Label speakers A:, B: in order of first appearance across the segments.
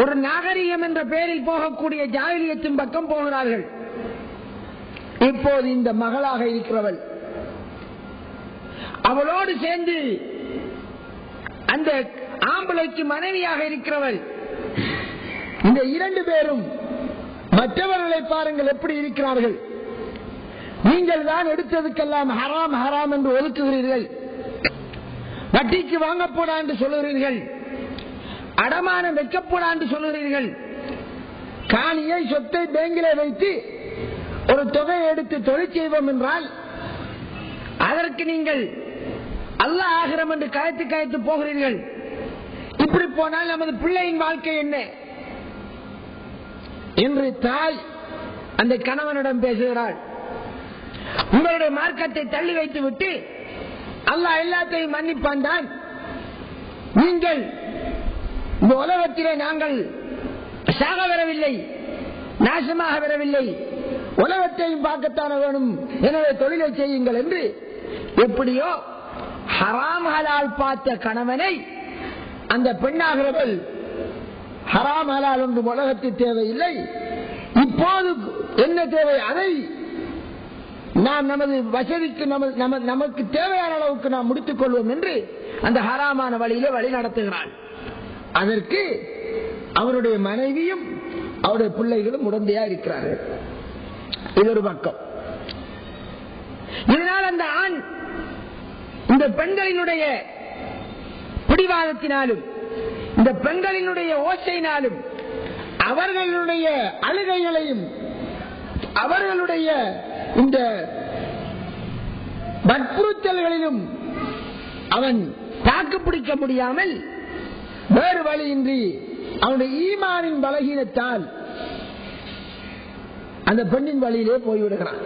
A: ஒரு நாகரிகம் என்ற பெயரில் போகக்கூடிய ஜாகிரியத்தின் பக்கம் போகிறார்கள். இப்போது இந்த மகளாக இருக்கிறவள். அவளோடு சேர்ந்து அந்த ஆம்பளைக்கு மனைவியாக இருக்கிறவள். இந்த இரண்டு பேரும் மற்றவர்களை பாருங்கள் எப்படி இருக்கிறார்கள். நீங்கள் தான் எடுத்ததுக்கெல்லாம் ஹராம் ஹராம் என்று ஒதுக்குகிறீர்கள். வட்டிக்கு வாங்கப்போடா என்று சொல்லுகிறீர்கள். அடமானம் வைக்கப்போடா சொல்கிறீர்கள் சொல்லுகிறீர்கள். காணியை சொத்தை பேங்கிலே வைத்து ஒரு தொகையை எடுத்து தொழில் செய்வோம் என்றால் அதற்கு நீங்கள் அல்ல ஆகிரம் என்று கயத்து கயத்து போகிறீர்கள். இப்படி போனால் நமது பிள்ளையின் வாழ்க்கை என்ன? என்று தாய் அந்த கணவனிடம் பேசுகிறாள். உங்களுடைய மார்க்கத்தை தள்ளி வைத்து விட்டு அல்லாஹ் எல்லாத்தையும் மன்னிப்பான் தான். நீங்கள் இந்த உலகத்திலே நாங்கள் சாக வரவில்லை நாசமாக வரவில்லை. உலகத்தையும் பார்க்கத்தான வேணும். எனவே தொழிலை செய்யுங்கள் என்று எப்படியோ ஹராம் ஹலால் பார்த்த கணவனை அந்த பெண்ணாகிறவள் ஹராம் ஹலால் ஒன்று உலகத்தில் தேவையில்லை. இப்போது என்ன தேவை? அதை நாம் நமது வசதிக்கு நமது நமக்கு தேவையான அளவுக்கு நாம் முடித்துக் கொள்வோம் என்று அந்த ஹராமான வழியிலே வழி நடத்துகிறாள். அதற்கு அவருடைய மனைவியும் அவருடைய பிள்ளைகளும் உடந்தையா இருக்கிறார்கள். இது ஒரு பக்கம். இதனால் அந்த ஆண் இந்த பெண்களினுடைய பிடிவாதத்தினாலும் இந்த பெண்களினுடைய ஓசையினாலும் அவர்களுடைய அழுகைகளையும் அவர்களுடைய இந்த வற்புறுத்தல்களிலும் அவன் தாக்கு பிடிக்க முடியாமல் வேறு வழியின்றி அவனுடைய ஈமானின் பலகீனத்தால் அந்த பெண்ணின் வழியிலே போய்விடுகிறான்.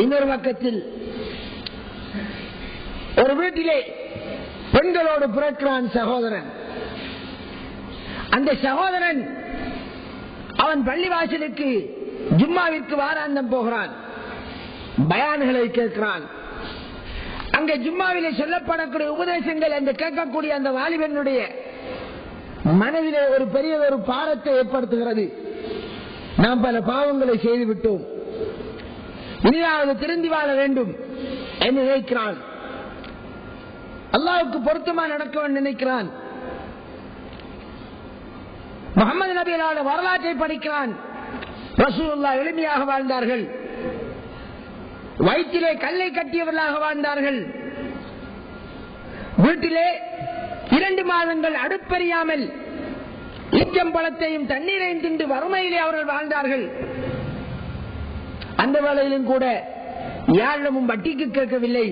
A: இன்னொரு பக்கத்தில் ஒரு வீட்டிலே பெண்களோடு பிறக்கிறான் சகோதரன். அந்த சகோதரன் அவன் பள்ளிவாசலுக்கு ஜும்மாவிற்கு வாராந்தம் போகிறான். பயான்களை கேட்கிறான். அங்கே ஜும்மாவிலே சொல்லப்படக்கூடிய உபதேசங்கள் அந்த கேட்கக்கூடிய அந்த வாலிபனுடைய மனதிலே ஒரு பெரிய ஒரு பாரத்தை ஏற்படுத்துகிறது. நாம் பல பாவங்களை செய்து விட்டோம் இனியாவது திருந்தி வாழ வேண்டும் என்று நினைக்கிறான். அல்லாவுக்கு பொருத்தமா நடக்க நினைக்கிறான். முகமது நபியலான வரலாற்றை படிக்கிறான். ரசூலுல்லா எளிமையாக வாழ்ந்தார்கள். வயிற்றிலே கல்லை கட்டியவர்களாக வாழ்ந்தார்கள். வீட்டிலே இரண்டு மாதங்கள் அடுப்பெறியாமல் ஈச்சம்பழத்தையும் தண்ணீரையும் திண்டு வறுமையிலே அவர்கள் வாழ்ந்தார்கள். அந்த வேளையிலும் கூட யாரிடமும் வட்டிக்கு கேட்கவில்லை.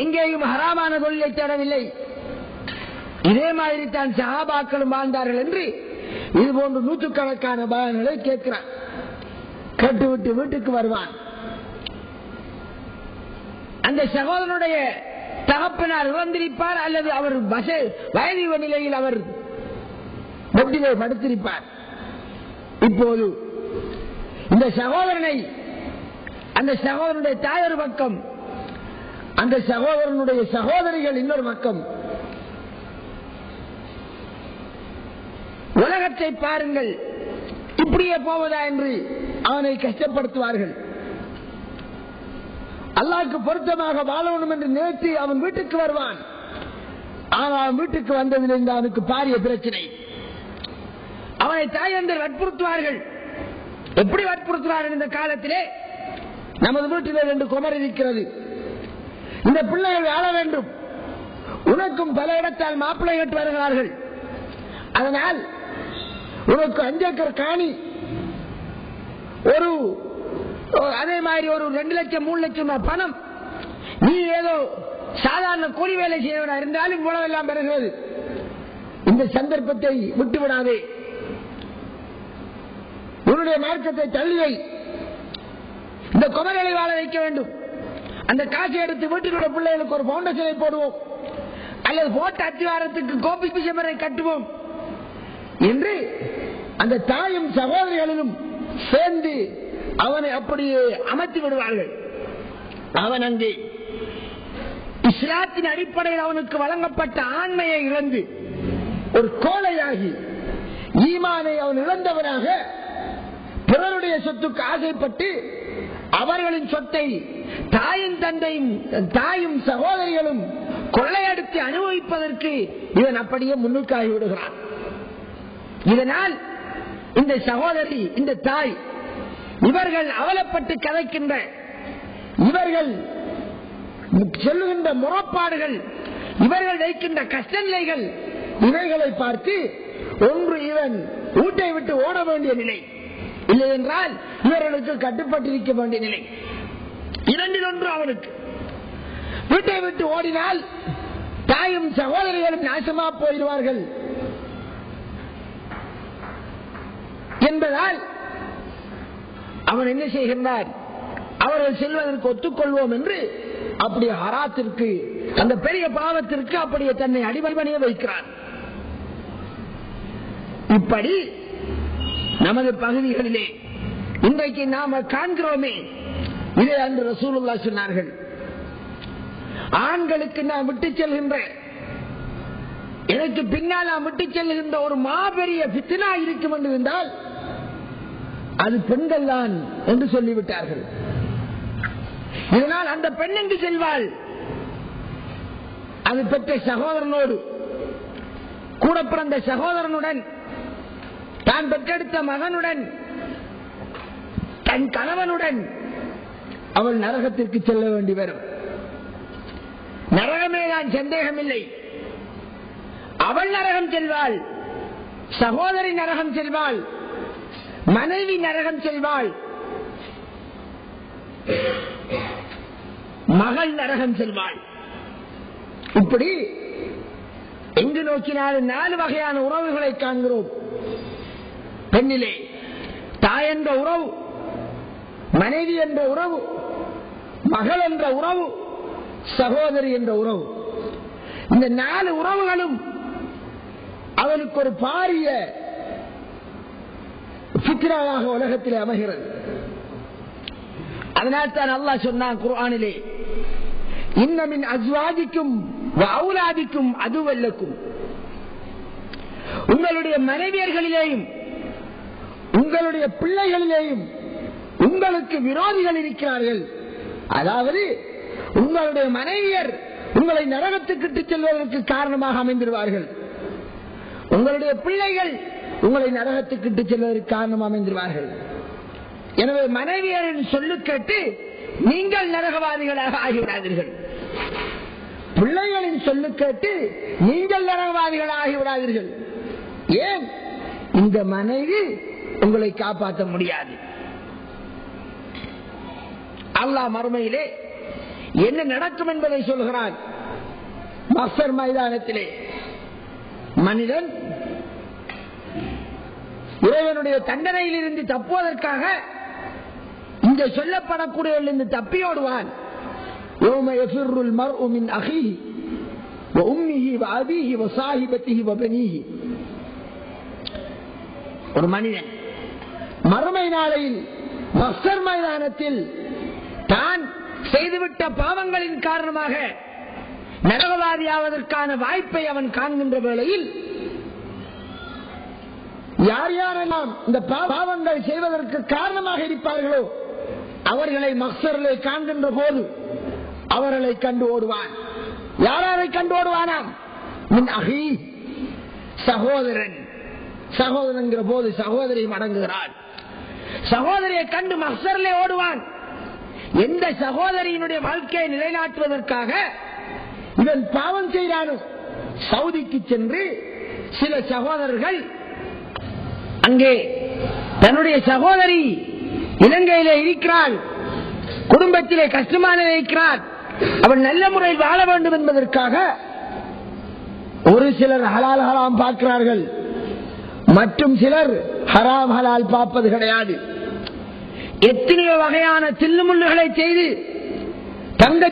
A: எங்கேயும் ஹராமான தொழிலை தேடவில்லை. இதே மாதிரி தான் சகாபாக்களும் வாழ்ந்தார்கள் என்று இது போன்று நூற்றுக்கணக்கான பலன்களை கேட்கிறான். கேட்டுவிட்டு வீட்டுக்கு வருவான். அந்த சகோதரனுடைய தகப்பனார் இறந்திருப்பார் அல்லது அவர் வயதிவ வயது நிலையில் அவர் பெட்டிலே படுத்திருப்பார். இப்போது இந்த சகோதரனை அந்த சகோதரனுடைய தாயர் பக்கம் அந்த சகோதரனுடைய சகோதரிகள் இன்னொரு பக்கம். உலகத்தை பாருங்கள். இப்படியே போவதா என்று அவனை கஷ்டப்படுத்துவார்கள். அல்லாக்கு பொருத்தமாக வாழணும் என்று நினைத்து அவன் வீட்டுக்கு வருவான். ஆனால் அவன் வீட்டுக்கு வந்ததிலிருந்து அவனுக்கு பாரிய பிரச்சனை. அவனை தாயந்தர் வற்புறுத்துவார்கள். எப்படி வற்புறுத்துவார்கள் இந்த காலத்திலே? நமது வீட்டிலே ரெண்டு குமர் இருக்கிறது. இந்த பிள்ளைகள் வாழ வேண்டும். உனக்கும் பல இடத்தால் மாப்பிள்ளை கேட்டு வருகிறார்கள். அதனால் உனக்கு அஞ்சக்கர் காணி ஒரு அதே மாதிரி ஒரு ரெண்டு லட்சம் மூணு லட்சம் பணம். நீ ஏதோ சாதாரண கூலி வேலை செய்யவனா இருந்தாலும் இவ்வளவு எல்லாம் பெறுகிறது இந்த சந்தர்ப்பத்தை விட்டுவிடாதே. உன்னுடைய மார்க்கத்தை தள்ளிவை இந்த குமரலை வாழ வைக்க வேண்டும். அந்த காசை எடுத்து வீட்டிலுள்ள பிள்ளைகளுக்கு ஒரு பவுண்டேஷனை போடுவோம். அல்லது போட்ட அத்திவாரத்துக்கு கோபி பிசமரை கட்டுவோம். என்று அந்த தாயும் சகோதரிகளிலும் சேர்ந்து அவனை அப்படியே அமர்த்தி விடுவார்கள். அவன் அங்கே இஸ்லாத்தின் அடிப்படையில் அவனுக்கு வழங்கப்பட்ட ஆண்மையை இழந்து ஒரு கோலையாகி ஈமானை அவன் இழந்தவனாக பிறருடைய சொத்துக்கு ஆசைப்பட்டு அவர்களின் சொத்தை தாயும் தந்தையும் தாயும் சகோதரிகளும் கொள்ளையடித்து அனுபவிப்பதற்கு இவன் அப்படியே முன்னுக்காகி விடுகிறான். இதனால் இந்த சகோதரி இந்த தாய் இவர்கள் அவலப்பட்டு கதைக்கின்ற இவர்கள் சொல்லுகின்ற முறப்பாடுகள் இவர்கள் வைக்கின்ற கஷ்ட நிலைகள் இவைகளை பார்த்து ஒன்று இவன் வீட்டை விட்டு ஓட வேண்டிய நிலை. இல்லை என்றால் இவர்களுக்கு கட்டுப்பட்டிருக்க வேண்டிய நிலை. இரண்டில் ஒன்று அவனுக்கு. வீட்டை விட்டு ஓடினால் தாயும் சகோதரிகளும் நாசமா போயிடுவார்கள். என்பதால் அவன் என்ன செய்கின்றான்? அவர்கள் செல்வதற்கு ஒத்துக்கொள்வோம் என்று அப்படி ஹராத்திற்கு அந்த பெரிய பாவத்திற்கு அப்படியே தன்னை அடிமல்பணிய வைக்கிறான். இப்படி நமது பகுதிகளிலே இன்றைக்கு நாம காண்கிறோமே இதை அன்று ரசூலுல்லா சொன்னார்கள். ஆண்களுக்கு நான் விட்டு செல்கின்ற எனக்கு பின்னால் நான் விட்டு செல்கின்ற ஒரு மாபெரிய பித்தினா இருக்கும் என்று இருந்தால் அது பெண்கள் தான் என்று சொல்லிவிட்டார்கள். இதனால் அந்த பெண் எங்கு செல்வாள்? அது பெற்ற சகோதரனோடு. கூட பிறந்த சகோதரனுடன் தான் பெற்றெடுத்த மகனுடன் தன் கணவனுடன் அவள் நரகத்திற்கு செல்ல வேண்டி வரும். நரகமே தான் சந்தேகமில்லை. அவள் நரகம் செல்வாள் சகோதரி நரகம் செல்வாள். மனைவி நரகம் செல்வாள் மகள் நரகம் செல்வாள். இப்படி எங்கு நோக்கினாலும் நாலு வகையான உறவுகளை காண்கிறோம். பெண்ணிலே தாய் என்ற உறவு மனைவி என்ற உறவு மகள் என்ற உறவு சகோதரி என்ற உறவு. இந்த நாலு உறவுகளும் அவனுக்கு ஒரு பாரிய சித்திராவாக உலகத்தில் அமைகிறது. அதனால் தான் அல்லா சொன்னான் குர்ஆனிலே இன்னமின் அஜ்வாதிக்கும் அவுலாதிக்கும் அதுவல்லக்கும். உங்களுடைய மனைவியர்களிலேயும் உங்களுடைய பிள்ளைகளிலேயும் உங்களுக்கு விரோதிகள் இருக்கிறார்கள். அதாவது உங்களுடைய மனைவியர் உங்களை நரகத்துக்கு செல்வதற்கு காரணமாக அமைந்திருவார்கள். உங்களுடைய பிள்ளைகள் உங்களை நரகத்துக்கிட்டு செல்வதற்கு காரணம் அமைந்துருவார்கள். எனவே மனைவியரின் சொல்லு கேட்டு நீங்கள் நரகவாதிகளாக ஆகிவிடாதீர்கள். பிள்ளைகளின் சொல்லு கேட்டு நீங்கள் நரகவாதிகளாக ஆகிவிடாதீர்கள். ஏன்? இந்த மனைவி உங்களை காப்பாற்ற முடியாது. அல்லா மறுமையிலே என்ன நடக்கும் என்பதை சொல்கிறான். மஸ்தர் மைதானத்திலே மனிதன் இறைவனுடைய தண்டனையில் இருந்து தப்புவதற்காக இங்க சொல்லப்படக்கூடிய இருந்து தப்பியோடுவான் ஒரு மனிதன் மறுமை நாளையில் பஸ்டர் மைதானத்தில் தான் செய்துவிட்ட பாவங்களின் காரணமாக நரகவாதியாவதற்கான வாய்ப்பை அவன் காண்கின்ற வேளையில் யார் யாரெல்லாம் இந்த பாவங்கள் செய்வதற்கு காரணமாக இருப்பார்களோ அவர்களை மக்சர்களை காண்கின்ற போது அவர்களை கண்டு ஓடுவான். யாரை கண்டு ஓடுவானாம் மின் அகி சகோதரன். சகோதரன்கிற போது சகோதரி மடங்குகிறான் சகோதரியை கண்டு மக்சர்லே ஓடுவான். எந்த சகோதரியினுடைய வாழ்க்கையை நிலைநாட்டுவதற்காக இவன் பாவம் செய்தானோ சவுதிக்கு சென்று சில சகோதரர்கள் அங்கே தன்னுடைய சகோதரி இலங்கையிலே இருக்கிறாள். குடும்பத்திலே கஷ்டமான இருக்கிறார் அவள் நல்ல முறையில் வாழ வேண்டும் என்பதற்காக ஒரு சிலர் ஹலால் ஹலாம் பார்க்கிறார்கள். மற்றும் சிலர் ஹராம் ஹலால் பார்ப்பது கிடையாது. எத்தனையோ வகையான தில்லுமுள்ளுகளை செய்து தங்க